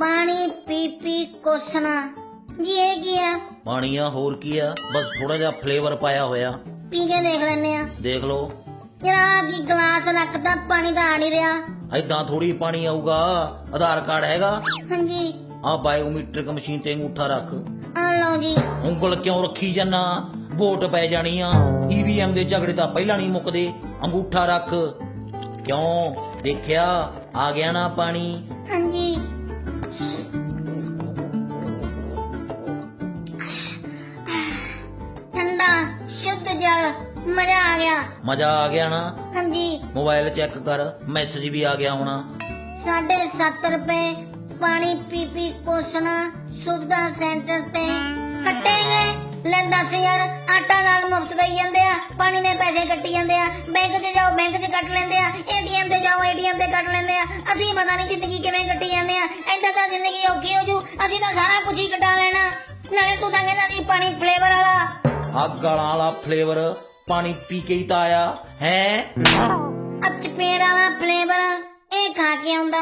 ਪਾਣੀ ਪੀ ਪੀ ਕੋਸਣਾ। ਜੀ ਇਹ ਕੀ ਆ? ਪਾਣੀ ਆ ਹੋਰ ਕੀ ਆ? ਬਸ ਥੋੜਾ ਜਿਹਾ ਫਲੇਵਰ ਪਾਇਆ ਹੋਇਆ। ਪੀ ਕੇ ਦੇਖ ਲੈਨੇ ਆ। ਦੇਖ ਲਓ। ਜਰਾ ਕੀ ਗਲਾਸ ਰੱਖਦਾ ਪਾਣੀ ਤਾਂ ਆ ਨਹੀਂ ਰਿਹਾ। ਐਦਾਂ ਥੋੜੀ ਪਾਣੀ ਆਊਗਾ। ਆਧਾਰ ਕਾਰਡ ਹੈਗਾ? ਹਾਂਜੀ। ਆ ਬਾਇਓਮੀਟ੍ਰਿਕ ਮਸ਼ੀਨ ਤੇ ਅੰਗੂਠਾ ਰੱਖ। ਆ ਲਓ ਜੀ। ਉਂਗਲ ਕਿਉਂ ਰੱਖੀ ਜਾਨਾ ਵੋਟ ਪੈ ਜਾਣੀ ਆ। ਈਵੀਐਮ ਦੇ ਝਗੜੇ ਤਾਂ ਪਹਿਲਾਂ ਨਹੀਂ ਮੁੱਕਦੇ। ਅੰਗੂਠਾ ਰੱਖ। ਕਿਉਂ? ਦੇਖਿਆ? ਆ ਗਿਆ ਨਾ ਪਾਣੀ। ਸ਼ੁੱਧ ਜਲ ਮਜ਼ਾ ਆ ਗਿਆ। ਮਜ਼ਾ ਆ ਗਿਆ ਨਾ? ਹਾਂਜੀ। ਮੋਬਾਈਲ ਚੈੱਕ ਕਰ ਮੈਸੇਜ ਵੀ ਆ ਗਿਆ ਹੋਣਾ। ਸਾਢੇ 7 ਰੁਪਏ ਪਾਣੀ ਪੀ ਪੀ ਕੋਸਣਾ ਸੁਵਿਧਾ ਸੈਂਟਰ ਤੇ ਕੱਟੇ ਗਏ। ਲੈ ਦੱਸ ਯਾਰ ਆਟਾ ਨਾਲ ਮੁਫਤ ਦਈ ਜਾਂਦੇ ਆ ਪਾਣੀ ਦੇ ਪੈਸੇ ਕੱਟੀ ਜਾਂਦੇ ਆ ਬੈਂਕ 'ਚ ਜਾਓ ਬੈਂਕ 'ਚ ਕੱਟ ਲੈਂਦੇ ਆ ਏਟੀਐਮ ਤੇ ਜਾਓ ਏਟੀਐਮ ਤੇ ਕੱਟ ਲੈਂਦੇ ਆ। ਅਸੀਂ ਪਤਾ ਨਹੀਂ ਜ਼ਿੰਦਗੀ ਕਿਵੇਂ ਕੱਟੀ ਜਾਂਦੇ ਆ ਐਦਾਂ ਤਾਂ ਜ਼ਿੰਦਗੀ ਔਖੀ ਹੋ ਜੂ ਅਸੀਂ ਤਾਂ ਸਾਰਾ ਕੁਝ ਹੀ ਕਟਾ ਲੈਣਾ। ਨਾਲੇ ਤੂੰ ਤਾਂ ਕਹਿੰਦਾ ਸੀ ਪਾਣੀ ਫਲੇਵਰ ਵਾਲਾ ਆ ਗਾਲਾਂ ਵਾਲਾ ਫਲੇਵਰ ਪਾਣੀ ਪੀ ਕੇ ਹੀ ਤਾਂ ਆਇਆ, ਹੈ? ਅੱਚ ਵਾਲਾ ਫਲੇਵਰ ਇਹ ਖਾ ਕੇ ਆਉਂਦਾ।